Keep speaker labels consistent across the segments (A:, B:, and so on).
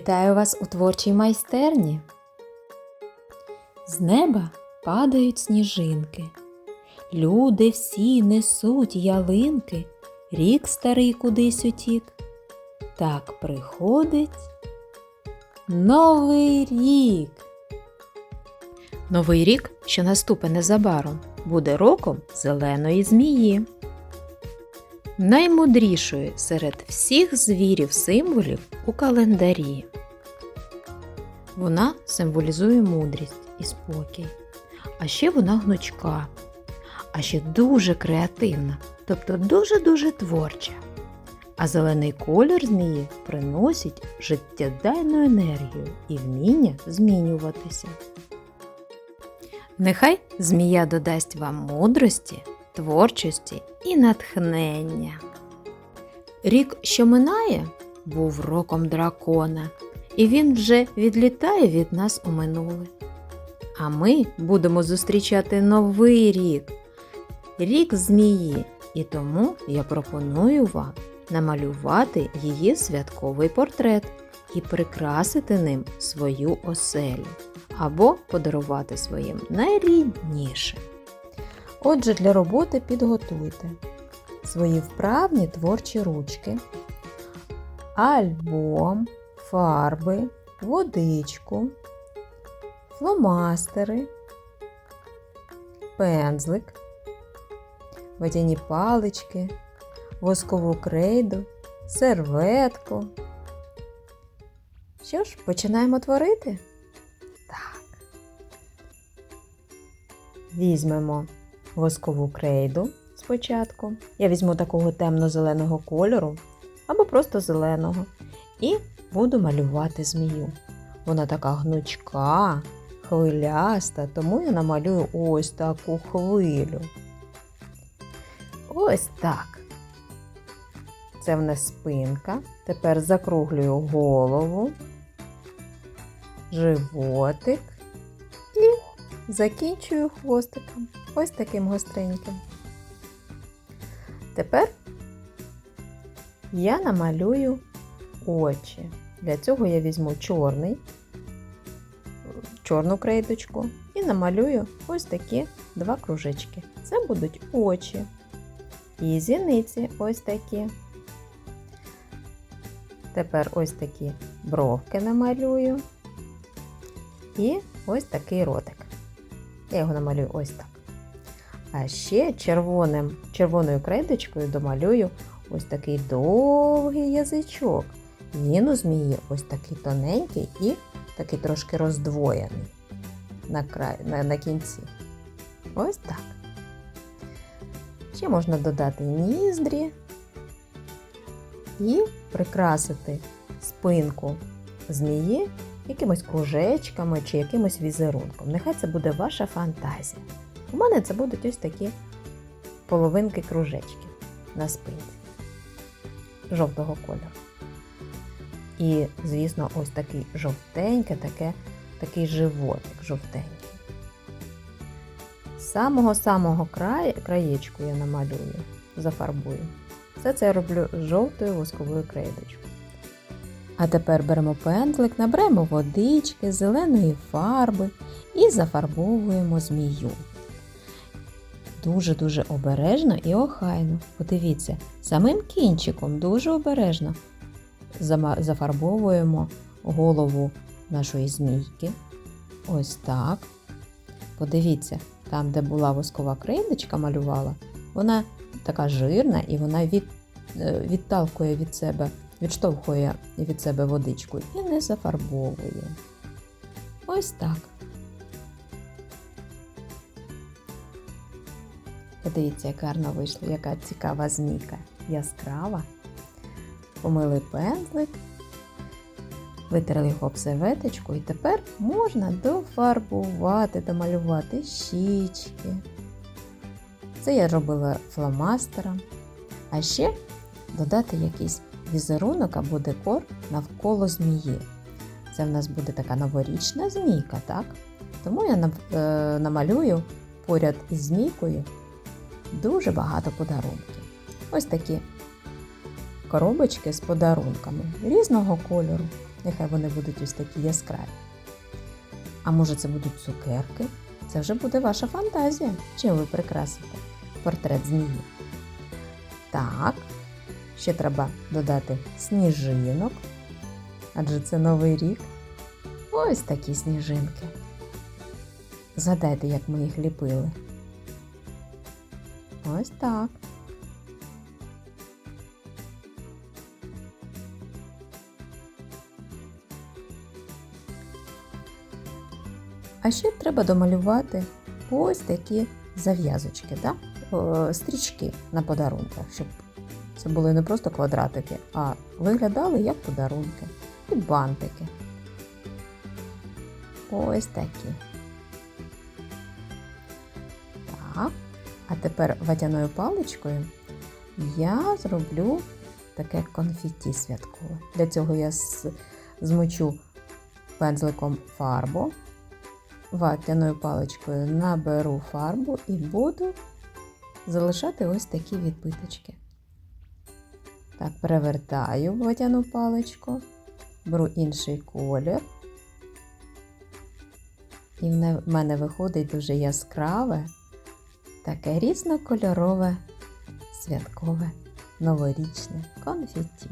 A: Вітаю вас у творчій майстерні. З неба падають сніжинки. Люди всі несуть ялинки, рік старий кудись утік. Так приходить Новий рік. Новий рік, що наступить незабаром, буде роком зеленої змії. Наймудрішої серед всіх звірів символів у календарі. Вона символізує мудрість і спокій. А ще вона гнучка, а ще дуже креативна, тобто дуже-дуже творча. А зелений колір змії приносить життєдайну енергію і вміння змінюватися. Нехай змія додасть вам мудрості, творчості і натхнення. Рік, що минає, був роком дракона, і він вже відлітає від нас у минуле. А ми будемо зустрічати новий рік, рік змії, і тому я пропоную вам намалювати її святковий портрет і прикрасити ним свою оселю або подарувати своїм найріднішим. Отже, для роботи підготуйте свої вправні творчі ручки, альбом, фарби, водичку, фломастери, пензлик, водяні палички, воскову крейду, серветку. Що ж, починаємо творити? Так. Візьмемо воскову крейду спочатку. Я візьму такого темно-зеленого кольору або просто зеленого. І буду малювати змію. Вона така гнучка, хвиляста, тому я намалюю ось таку хвилю. Ось так. Це в нас спинка. Тепер закруглюю голову, животик закінчую хвостиком. Ось таким гостреньким. Тепер я намалюю очі. Для цього я візьму чорний, чорну крейдочку і намалюю ось такі два кружечки. Це будуть очі. І зіниці ось такі. Тепер ось такі бровки намалюю. І ось такий ротик. Я його намалюю ось так. А ще червоним, червоною крейдочкою домалюю ось такий довгий язичок. Він у змії ось такий тоненький і такий трошки роздвоєний на, край, на, на кінці. Ось так. Ще можна додати ніздрі і прикрасити спинку змії якимось кружечками чи якимось візерунком. Нехай це буде ваша фантазія. У мене це будуть ось такі половинки кружечків на спинці жовтого кольору. І, звісно, ось такий жовтенький, таке, такий животик жовтенький. З самого-самого краю, краєчку я намалюю, зафарбую. Все це я роблю жовтою восковою крейдочкою. А тепер беремо пензлик, наберемо водички, зеленої фарби і зафарбовуємо змію. Дуже-дуже обережно і охайно. Подивіться, самим кінчиком дуже обережно зафарбовуємо голову нашої змійки. Ось так. Подивіться, там, де була воскова крейдочка малювала, вона така жирна і вона від, е, відталкує від себе, відштовхує від себе водичку і не зафарбовує. Ось так. Подивіться, як гарно вийшло, яка цікава змійка. Яскрава. Помили пензлик, витерли його об серветочку і тепер можна дофарбувати, домалювати щічки. Це я робила фломастером. А ще додати якийсь візерунок або декор навколо змії. Це в нас буде така новорічна змійка, так? Тому я е, намалюю поряд із змійкою дуже багато подарунків. Ось такі коробочки з подарунками різного кольору. Нехай вони будуть ось такі яскраві. А може це будуть цукерки? Це вже буде ваша фантазія. Чим ви прикрасите портрет змії? Так, ще треба додати сніжинок, адже це новий рік. Ось такі сніжинки. Згадайте, як ми їх ліпили. Ось так. А ще треба домалювати ось такі зав'язочки, да? О, стрічки на подарунках, щоб це були не просто квадратики, а виглядали як подарунки і бантики. Ось такі. Так. А тепер ватяною паличкою я зроблю таке конфетті святкове. Для цього я змочу пензликом фарбу, ватяною паличкою наберу фарбу і буду залишати ось такі відбиточки. Так, перевертаю водяну паличку, беру інший колір. І в мене виходить дуже яскраве, таке різнокольорове, святкове, новорічне конфетті.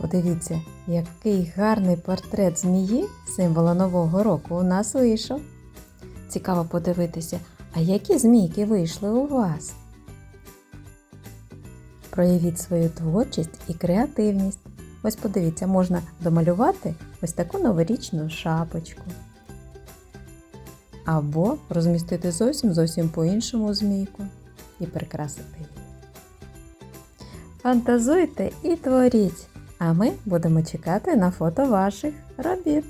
A: Подивіться, який гарний портрет змії, символа Нового року, у нас вийшов. Цікаво подивитися, а які змійки вийшли у вас? Проявіть свою творчість і креативність. Ось подивіться, можна домалювати ось таку новорічну шапочку. Або розмістити зовсім зовсім по-іншому змійку і прикрасити її. Фантазуйте і творіть, а ми будемо чекати на фото ваших робіт.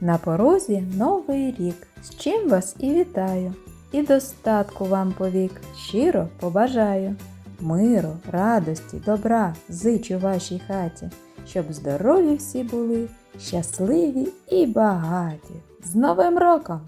A: На порозі новий рік. З чим вас і вітаю. І достатку вам повік щиро побажаю. Миру, радості, добра зичу вашій хаті, щоб здорові всі були, щасливі і багаті. З Новим роком!